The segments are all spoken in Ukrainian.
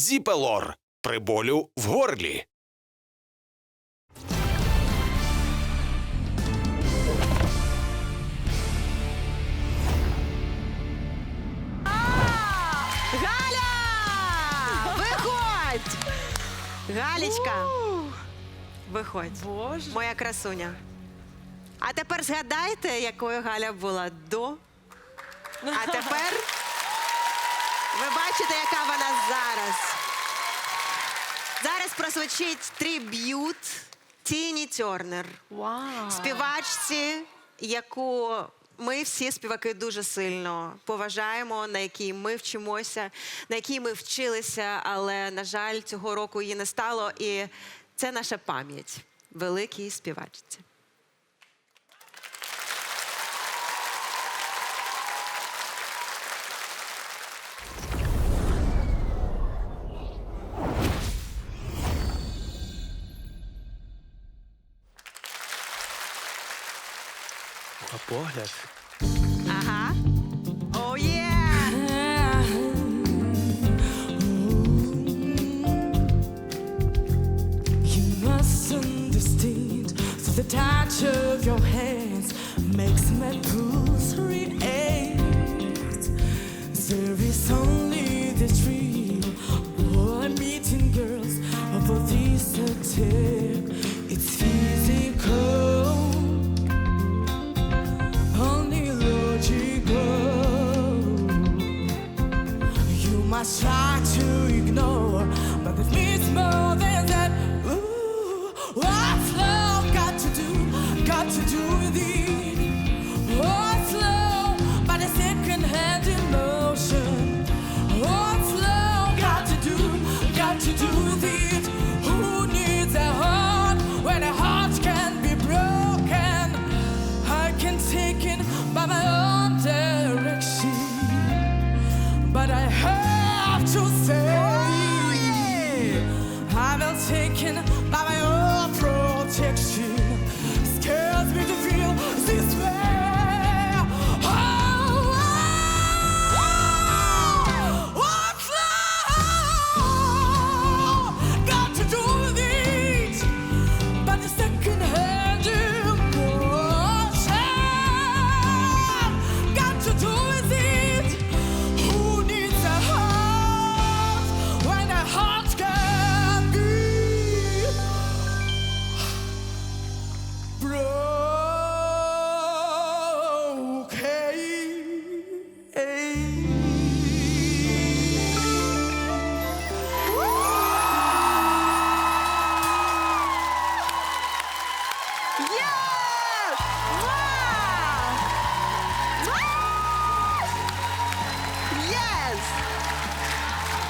Зіпелор при болю в горлі. Галя! Виходь! Галічка, виходь. Боже. Моя красуня. А тепер згадайте, якою Галя була до. А тепер ви бачите, яка вона зараз. Зараз прозвучить триб'ют Тіні Тернер. Вау. співачці, яку ми всі співаки дуже сильно поважаємо, на якій ми вчимося, на якій ми вчилися, але на жаль, цього року її не стало. І це наша пам'ять великій співачці. spoilers. Uh-huh. Oh yeah. You must understand So the touch of your hands makes my pulse react. There is only the dream, one meeting girls of all these attempts. my side.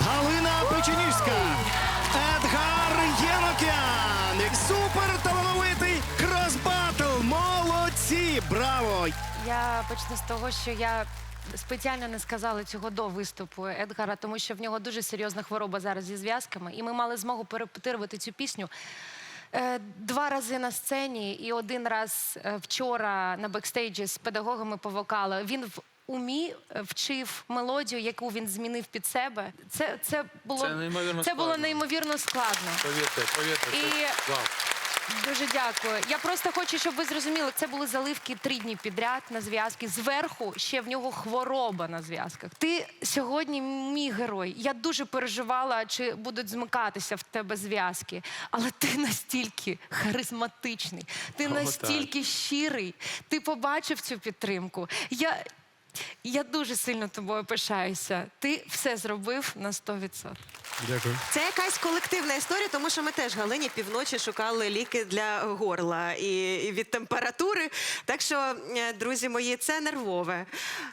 Галина Печеніжська. Едгар Єнокян. Супер талановитий кросбатл. Молодці! Браво! Я почну з того, що я спеціально не сказала цього до виступу Едгара, тому що в нього дуже серйозна хвороба зараз зі зв'язками, і ми мали змогу перепетирувати цю пісню. е, Два рази на сцені і один раз е, вчора на бекстейджі з педагогами по вокалу. Він в умі е, вчив мелодію, яку він змінив під себе. Це, це було Це неймовірно це було складно. неймовірно складно. Повірте, повірте. І-. Дуже дякую. Я просто хочу, щоб ви зрозуміли, це були заливки три дні підряд на зв'язки. Зверху ще в нього хвороба на зв'язках. Ти сьогодні мій герой. Я дуже переживала, чи будуть змикатися в тебе зв'язки. Але ти настільки харизматичний, ти настільки щирий. Ти побачив цю підтримку. Я, я дуже сильно тобою пишаюся. Ти все зробив на 100%. Дякую. Це якась колективна історія, тому що ми теж Галині півночі шукали ліки для горла і, і від температури. Так що, е, друзі мої, це нервове.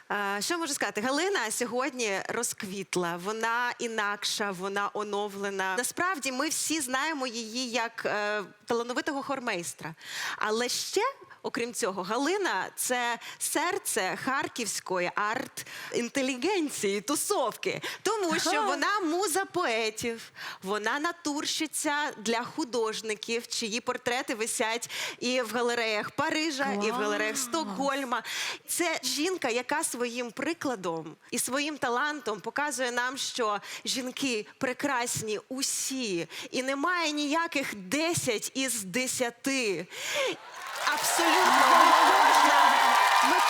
А, що можу сказати? Галина сьогодні розквітла, вона інакша, вона оновлена. Насправді, ми всі знаємо її як е, талановитого хормейстра. Але ще окрім цього, Галина це серце харківської арт-інтелігенції, тусовки, тому що вона муза поетів, вона натурщиця для художників, чиї портрети висять і в галереях Парижа, і в галереях Стокгольма. Це жінка, яка своїм прикладом і своїм талантом показує нам, що жінки прекрасні усі, і немає ніяких 10 із 10.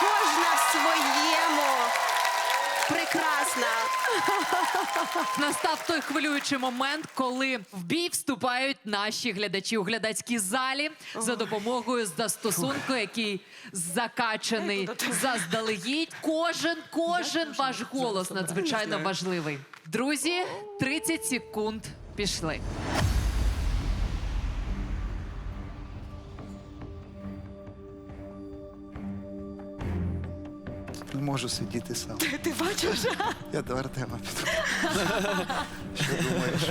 Кожна в своєму прекрасна. Настав той хвилюючий момент, коли в бій вступають наші глядачі у глядацькій залі за допомогою застосунку, який закачаний заздалегідь. Кожен, кожен ваш голос надзвичайно важливий. Друзі, 30 секунд пішли. Можу сидіти сам. Ти бачиш? Я до Артема піду. Що думаєш?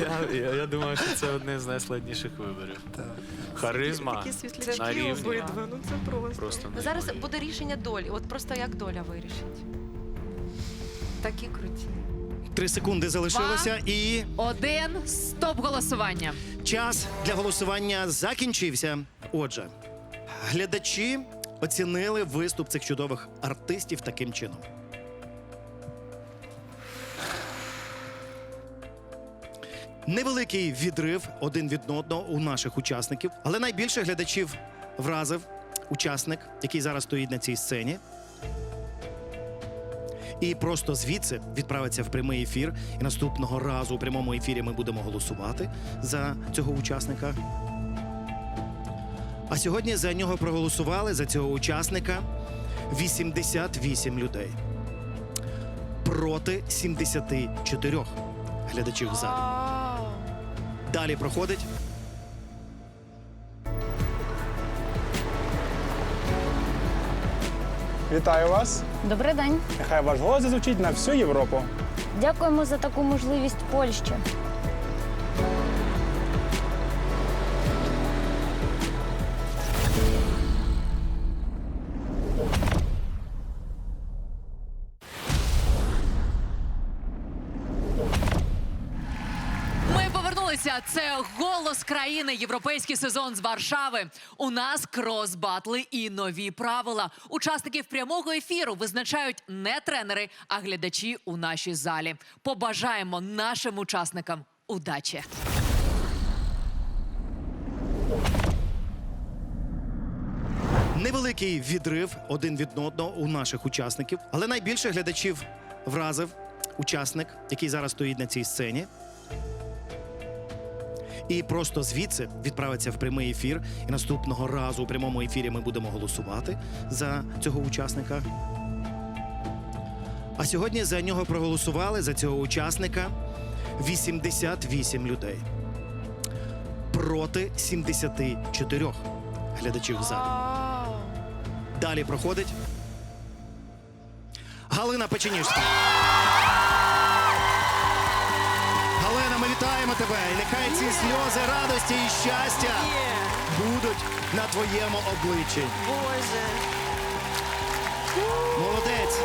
Я, я, я думаю, що це одне з найскладніших виборів. Так. Харизма Такі світлячки на рівні. обидва. Ну це просто. Просто Ну, Зараз буде рішення долі. От просто як доля вирішить. Такі круті. Три секунди залишилося, і Один стоп голосування. час для голосування закінчився. Отже, глядачі оцінили виступ цих чудових артистів таким чином. Невеликий відрив один від одного у наших учасників, але найбільше глядачів вразив учасник, який зараз стоїть на цій сцені. І просто звідси відправиться в прямий ефір. І наступного разу у прямому ефірі ми будемо голосувати за цього учасника. А сьогодні за нього проголосували за цього учасника 88 людей проти 74 глядачів в залі. Далі проходить Вітаю вас! Добрий день. Нехай ваш голос зазвучить на всю Європу. Дякуємо за таку можливість Польщі. Це голос країни, європейський сезон з Варшави. У нас крос-батли і нові правила. Учасників прямого ефіру визначають не тренери, а глядачі у нашій залі. Побажаємо нашим учасникам удачі. невеликий відрив один від одного у наших учасників, але найбільше глядачів вразив учасник, який зараз стоїть на цій сцені. І просто звідси відправиться в прямий ефір. І наступного разу у прямому ефірі ми будемо голосувати за цього учасника. А сьогодні за нього проголосували за цього учасника 88 людей проти 74 глядачів в залі. Далі проходить Галина Печеніжська. Вітаємо тебе. І нехай ці сльози радості і щастя будуть на твоєму обличчі. Боже. Молодець.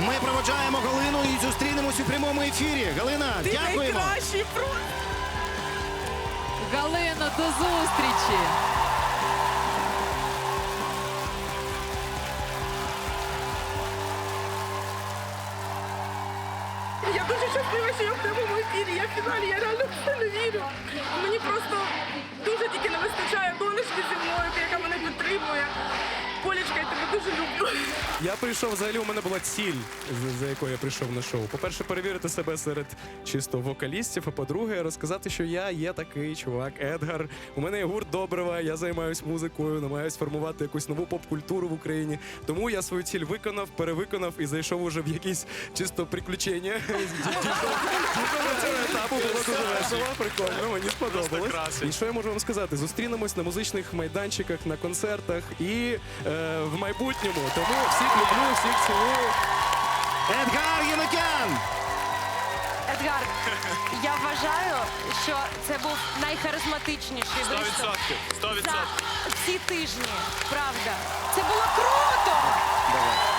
Ми проводжаємо Галину і зустрінемось у прямому ефірі. Галина, дякуємо. Найкращий просто. Галино, до зустрічі! Дуже щаслива, що я в прямому ефірі, я в фіналі, я реально в це не вірю. Мені просто дуже тільки не вистачає донечки зі мною, яка мене підтримує. Полічка, я тебе дуже люблю. Я прийшов взагалі. У мене була ціль, за- якою я прийшов на шоу. По-перше, перевірити себе серед чисто вокалістів. А по-друге, розказати, що я є такий чувак, Едгар. У мене є гурт добрива. Я займаюсь музикою, намагаюсь формувати якусь нову поп-культуру в Україні. Тому я свою ціль виконав, перевиконав і зайшов уже в якісь чисто приключення. Етапу, було дуже весело, прикольно, мені сподобалось. І що я можу вам сказати? Зустрінемось на музичних майданчиках, на концертах і е, в майбутньому. Тому всіх люблю, всіх цілую. Едгар Єнокян! Едгар, я вважаю, що це був найхаризматичніший виступ за всі тижні. Правда. Це було круто! Давай.